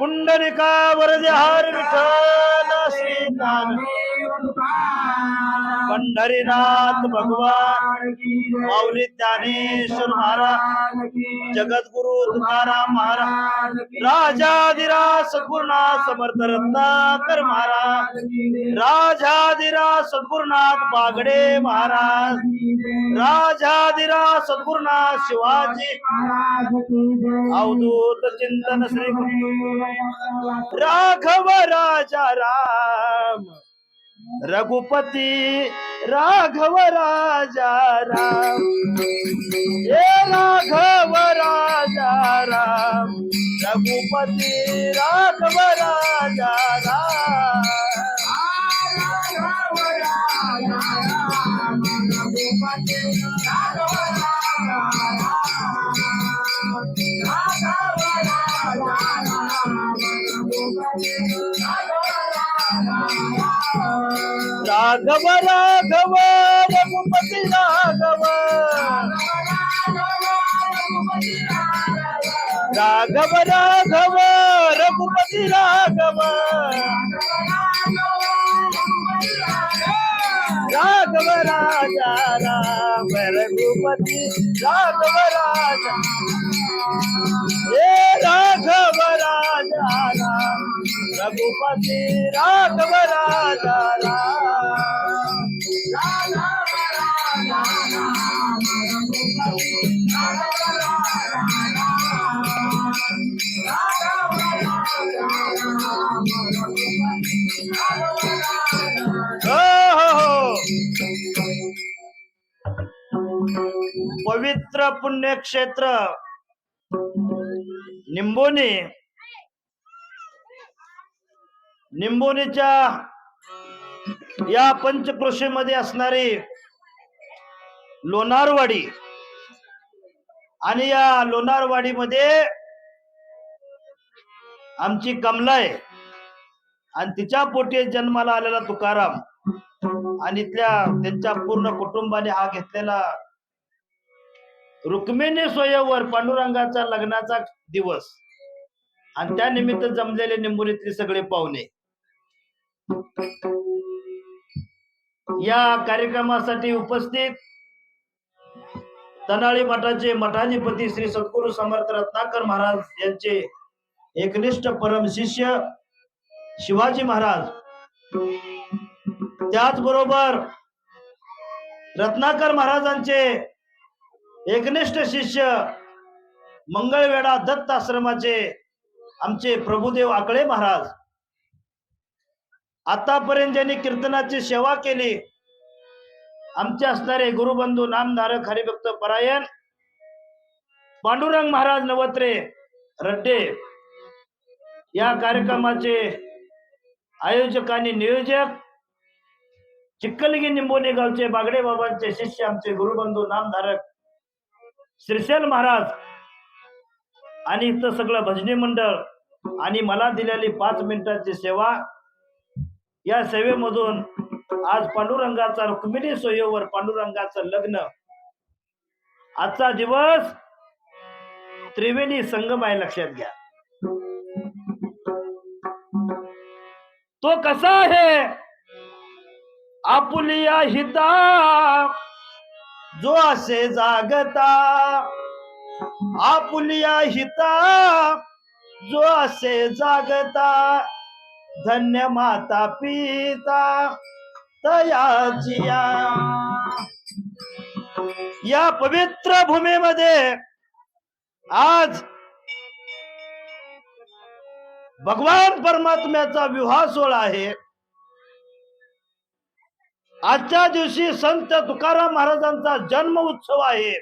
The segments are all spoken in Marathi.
पुंडलिका वरदहार विठ्ठल श्री पंढरीनाथ भगवान माऊली ज्ञानेश्वर महाराज जगद्गुरु तुकाराम महाराज राजाधिरा सद्गुरुनाथ समर्थ रत्नाकर महाराज राजाधिरा सद्गुरुनाथ बागडे महाराज राजाधिरा सद्गुरुनाथ शिवाजी अवधूत चिंतन श्री गुरु राघव राजा राम. रघुपती राघव राजा राम. हे राघव राजा राम. रघुपती राघव राजा राम. राघव राघव रघुपती राघव राघव राघव रघुपती राघव राघव राजा राम रघुपती राघव राजा हे राघव राजा राम रघुपती राघव राजा पवित्र पुण्यक्षेत्र. निंबोनी निंबोनीच्या या पंचकृषीमध्ये असणारी लोणारवाडी आणि या लोणारवाडीमध्ये आमची कमला आहे. आणि तिच्या पोटी जन्माला आलेला तुकाराम आणि इथल्या त्यांच्या पूर्ण कुटुंबाने हा घेतलेला रुक्मिणी स्वयंवर पांडुरंगाचा लग्नाचा दिवस. आणि त्या निमित्त जमलेले निंबुरीतले सगळे पाहुणे. या कार्यक्रमासाठी उपस्थित तनाळी मठाचे मठाधिपती श्री सद्गुरु समर्थ रत्नाकर महाराज यांचे एकनिष्ठ परम शिष्य शिवाजी महाराज. त्याचबरोबर रत्नाकर महाराजांचे एकनिष्ठ शिष्य मंगळवेढा दत्त आश्रमाचे आमचे प्रभुदेव आकळे महाराज. आतापर्यंत ज्यांनी कीर्तनाची सेवा केली आमचे असणारे गुरुबंधू नामधारक हरिभक्त परायण पांडुरंग महाराज नवत्रे रड्डे या कार्यक्रमाचे आयोजक आणि नियोजक चिक्कलगी निंबोनी गावचे बागडे बाबांचे शिष्य आमचे गुरुबंधू नामधारक श्रीशैल महाराज आणि इथं सगळं भजनी मंडळ आणि मला दिलेली पाच मिनिटाची सेवा या सेवेमधून आज पांडुरंगाचा रुक्मिणी सोयीवर पांडुरंगाचं लग्न. आजचा दिवस त्रिवेणी संगम आहे लक्षात घ्या. तो कसा आहे? आपुलिया हिता जो असे जागता आपुलिया हिता जो असे जागता धन्य माता पिता तयाचिया या पवित्र भूमीमध्ये आज भगवान परमात्म्याचा विवाह सोहळा आहे. आजच्या दिवशी संत तुकाराम महाराजांचा जन्म उत्सव आहे.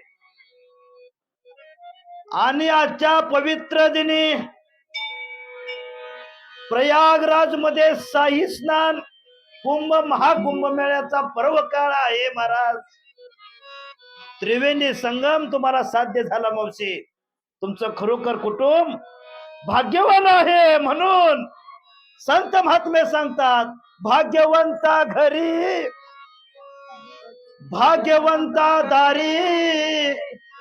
आणि आजच्या पवित्र दिनी प्रयागराजमध्ये शाही स्नान कुंभ महाकुंभ मेळ्याचा पर्व काळ आहे महाराज. त्रिवेणी संगम तुम्हाला साध्य झाला मावशी. तुमचं खरोखर कुटुंब भाग्यवान आहे म्हणून संत महात्मे सांगतात भाग्यवंता घरी. भाग्यवंता दारी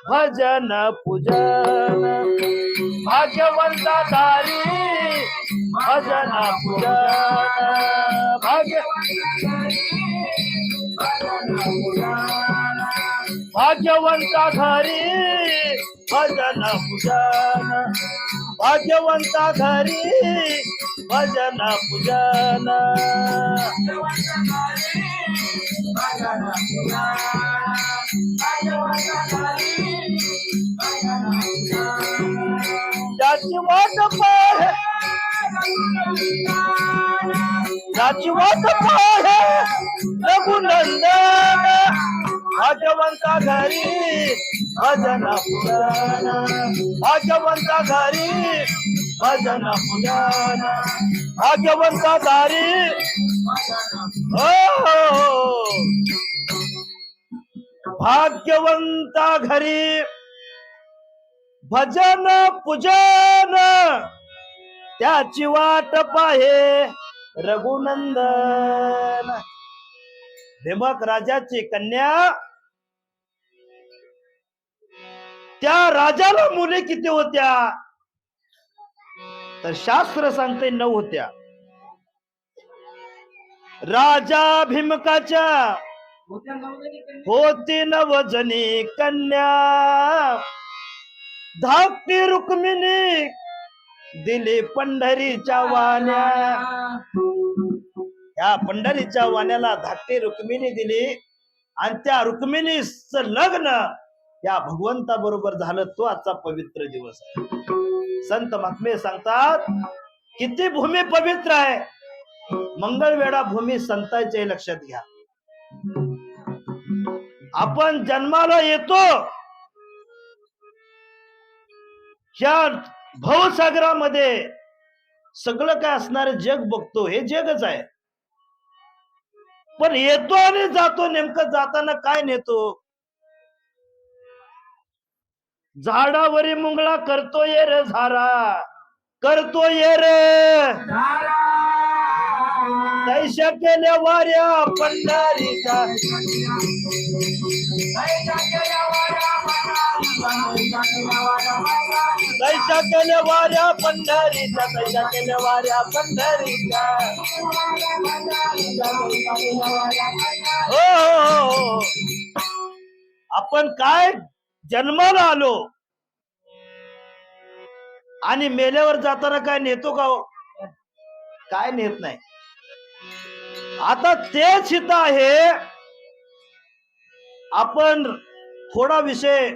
भजन पूजन. भाग्यवंता दारी भजन पूजन. भाग्य भाग्यवंता घरी भजन पूजन. भाग्यवंता घरी भजन पूजन. त्याची वाट पाहे त्याची वाट पाहे रघुनंदन भाग्यवंता घरी भजन पूजन भाग्यवंता घरी भजन पूजन भाग्यवंता घरी हो भाग्यवंता घरी. भजन पूजन. त्याची वाट पाहे रघुनंदन. भीमक राजाची कन्या. त्या राजाला मुले किती होत्या? तर शास्त्र सांगते नऊ होत्या. राजा भीमकाच्या होती नवजनी कन्या. धाकटी रुक्मिणी दिली पंढरीच्या वाण्या. या पंढरीच्या वाण्याला धाकटी रुक्मिणी दिली. आणि त्या रुक्मिणीच लग्न या भगवंता बरोबर झालं. तो आजचा पवित्र दिवस आहे. संत महात्मे सांगतात किती भूमी पवित्र आहे. मंगळवेढा भूमी संतांच्या लक्षात घ्या. आपण जन्माला येतो. या भवसागरामध्ये सगळं काय असणार जग बघतो हे जगच आहे. पण येतो आणि जातो नेमकं जाताना काय नेतो? झाडावरी मुंगळा करतो ये रे झारा. करतो ये रे तैशा केल्या वाऱ्या पंढरीचा. तैशा केल्या वाऱ्या पंढरीचा. तैशा केल्या वाऱ्या पंढरीचा हो, हो हो. आपण काय जन्माला आलो? आणि मेल्यावर जाताना काय नेतो का हो? काय नेत नाही. आता तेच हित आहे. आपण थोडा विषय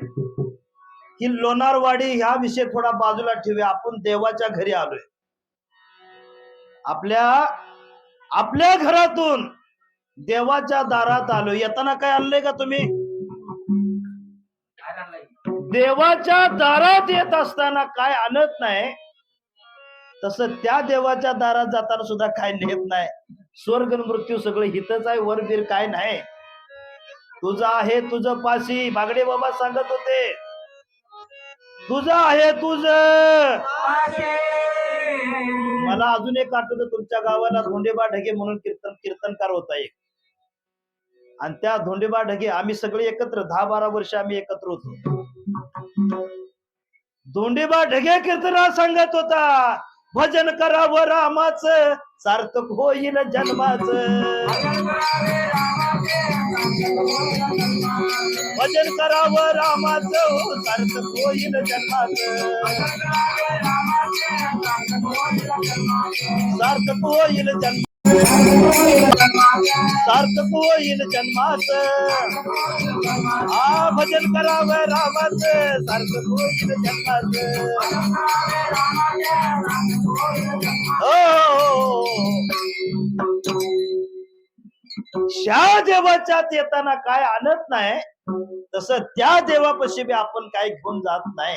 ही लोणारवाडी ह्या विषय थोडा बाजूला ठेवूया. आपण देवाच्या घरी आलोय. आपल्या आपल्या घरातून देवाच्या दारात आलो येताना काय आणलंय का तुम्ही? देवाच्या दारात येत असताना काय आणत नाही तस त्या देवाच्या दारात जाताना सुद्धा काय नेत नाही. स्वर्ग मृत्यू सगळं हितच आहे वर बीर काय नाही. तुझं आहे तुझं पाशी बागडे बाबा सांगत होते. तुझं आहे तुझ. मला अजून एक आठवतं तुमच्या गावाला धोंडेबा ढगे म्हणून कीर्तन कीर्तनकार होता एक. आणि त्या धोंडेबा ढगे आम्ही सगळे एकत्र दहा बारा वर्ष आम्ही एकत्र होतो. धोंडेबा ढगे कीर्तना सांगत होता. भजन करावं रामाच सार्थक होईल जन्माच. भजन करावं रामाच सार्थक होईल जन्माच. सार्थक होईल जन्म सार्थक होईल जन्मात हा भजन करावं रामाच सार्थक होईल जन्माच. हो शा देवाच्यात येताना काय आणत नाही तस त्या देवापाशी बी आपण काय घेऊन जात नाही.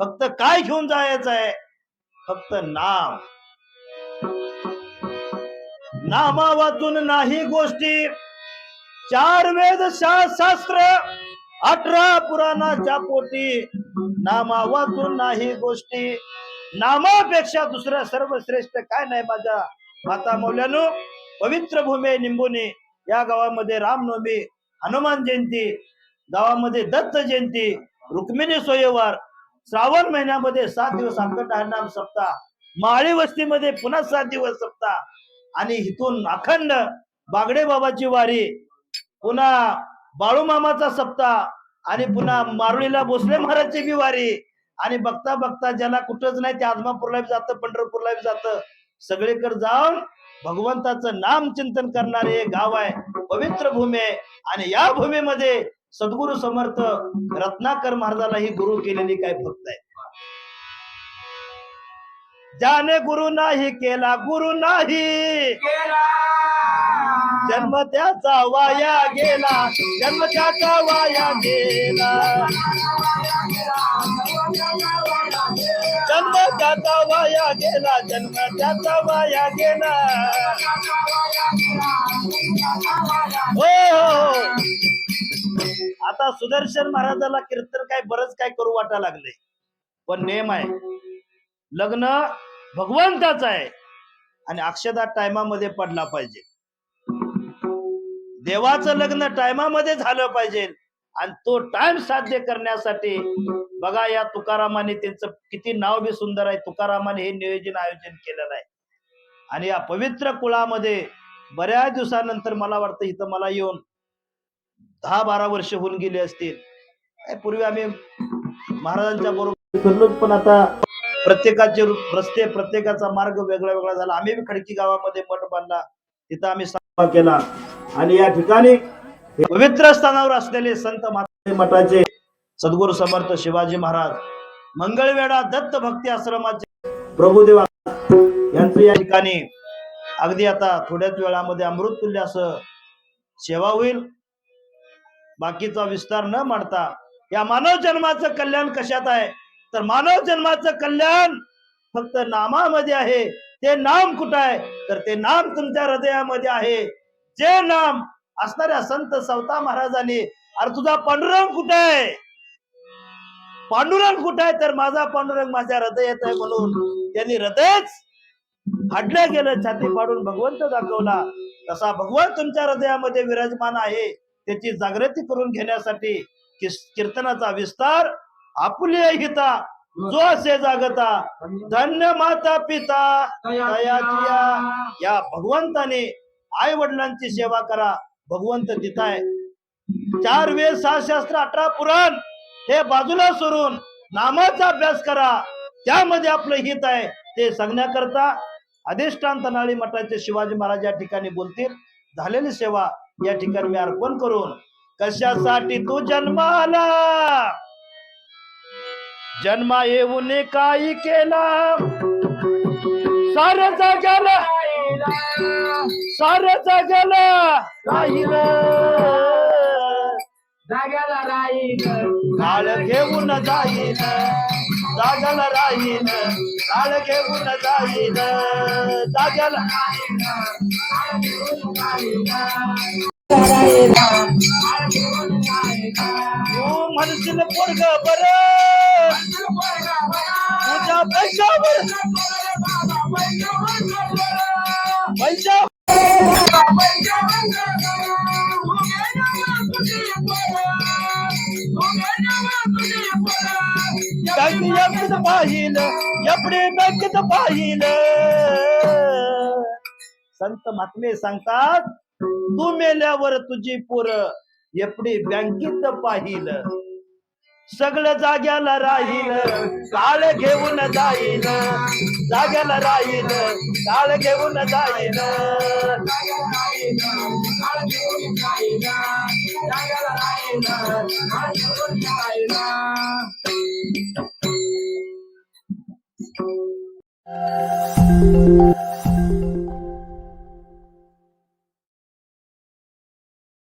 फक्त काय घेऊन जायचं आहे? फक्त नाम. नामा वाचून नाही गोष्टी. चार वेद शास्त्र अठरा पुराणाच्या पोटी. नामा वाचून नाही गोष्टी. नामापेक्षा दुसरं सर्वश्रेष्ठ काय नाही माझ्या माता मौल्यानो? पवित्र भूमी निंबुनी. या गावामध्ये रामनवमी हनुमान जयंती गावामध्ये दत्त जयंती रुक्मिणी सोयवार. श्रावण महिन्यामध्ये सात दिवस अखंड सप्ताह. माळी वस्तीमध्ये पुन्हा सात दिवस सप्ताह. आणि इथून अखंड बागडे बाबाची वारी पुन्हा बाळूमामाचा सप्ताह आणि पुन्हा मारुळीला भोसले महाराजची बी वारी. आणि बघता बघता ज्याला कुठंच नाही ते आदमापूरला बी जातं पंढरपूरला बी जातं. सगळीकडे जाऊन भगवंताचं नाम चिंतन करणारे हे गाव आहे पवित्र भूमी आहे. आणि या भूमीमध्ये सद्गुरु समर्थ रत्नाकर महाराजाला ही गुरु केलेली काय भक्त आहे ज्याने गुरु नाही केला गुरु नाही. जन्म त्याचा वाया गेला जन्म त्याचा वाया गेला. जन्म त्याचा वाया गेला जन्म त्याचा वाया गेला. हो हो. आता सुदर्शन महाराजाला कीर्तन काय बरंच काय करू वाटा लागले पण नेम आहे. लग्न भगवंताच आहे. आणि अक्षदा टायमामध्ये पडला पाहिजे. देवाचं लग्न टायमामध्ये झालं पाहिजे. आणि तो टाइम साध्य करण्यासाठी बघा या तुकारामाने त्यांचं किती नाव बी सुंदर आहे. तुकारामाने हे नियोजन आयोजन केलेलं आहे आणि या पवित्र कुळामध्ये बऱ्याच दिवसानंतर मला वाटतं इथं मला येऊन दहा बारा वर्ष होऊन गेली असतील. पूर्वी आम्ही महाराजांच्या बरोबर फिरलोच पण आता प्रत्येकाचे रस्ते प्रत्येकाचा मार्ग वेगळा वेगळा झाला. आम्ही खडकी गावामध्ये मठ बांधला. तिथं आम्ही सभा केला. आणि या ठिकाणी पवित्र स्थानावर असलेले संत माता मठाचे सद्गुरु समर्थ शिवाजी महाराज मंगळवेढा दत्त भक्ती आश्रमाचे प्रभुदेवा यांचं या ठिकाणी अगदी आता थोड्याच वेळामध्ये अमृततुल्य असं सेवा होईल. बाकीचा विस्तार न मांडता या मानव जन्माचं कल्याण कशात आहे? तर मानव जन्माचं कल्याण फक्त नामामध्ये आहे. ते नाम कुठं आहे? तर ते नाम तुमच्या हृदयामध्ये आहे. जे नाम असणाऱ्या संत सवता महाराजांनी अरे तुझा पांडुरंग कुठे आहे? पांडुरंग कुठे आहे? तर माझा पांडुरंग माझ्या हृदयात आहे म्हणून त्यांनी हृदयच हाडलं गेलं छाती पाडून भगवंत दाखवला. तसा भगवंत तुमच्या हृदयामध्ये विराजमान आहे. त्याची जागृती करून घेण्यासाठी कीर्तनाचा विस्तार आपुले हिता जो असे जागता धन्य माता पिता दयाचिया. या भगवंताने आई वडिलांची सेवा करा भगवंत तिथं आहे चार वेद सहा शास्त्र अठरा पुराण हे बाजूला सोडून नामाचा अभ्यास करा. त्यामध्ये आपलं हित आहे ते सांगण्याकरता अधिष्ठान तनाळी मठाचे शिवाजी महाराज या ठिकाणी बोलतील. झालेली सेवा या ठिकाणी मी अर्पण करून कशासाठी तू जन्माला? जन्मा येऊन काही केला. सार जगाला सार जगाला राहिलं. जाग्याला राहील. काळ घेऊन जाईन जागाला राहीन काळ घेऊन जाईन जागाला तू म्हणशील पोरग बर. पाहिलं एवढे बँकेत पाहिलं संत महात्मे सांगतात तू मेल्यावर तुझी पोर एपडी बँकेत पाहिलं. सगळं जाग्याला राहील काळ घेऊन जाईल जाग्याला राहील काळ घेऊन जाईल राहील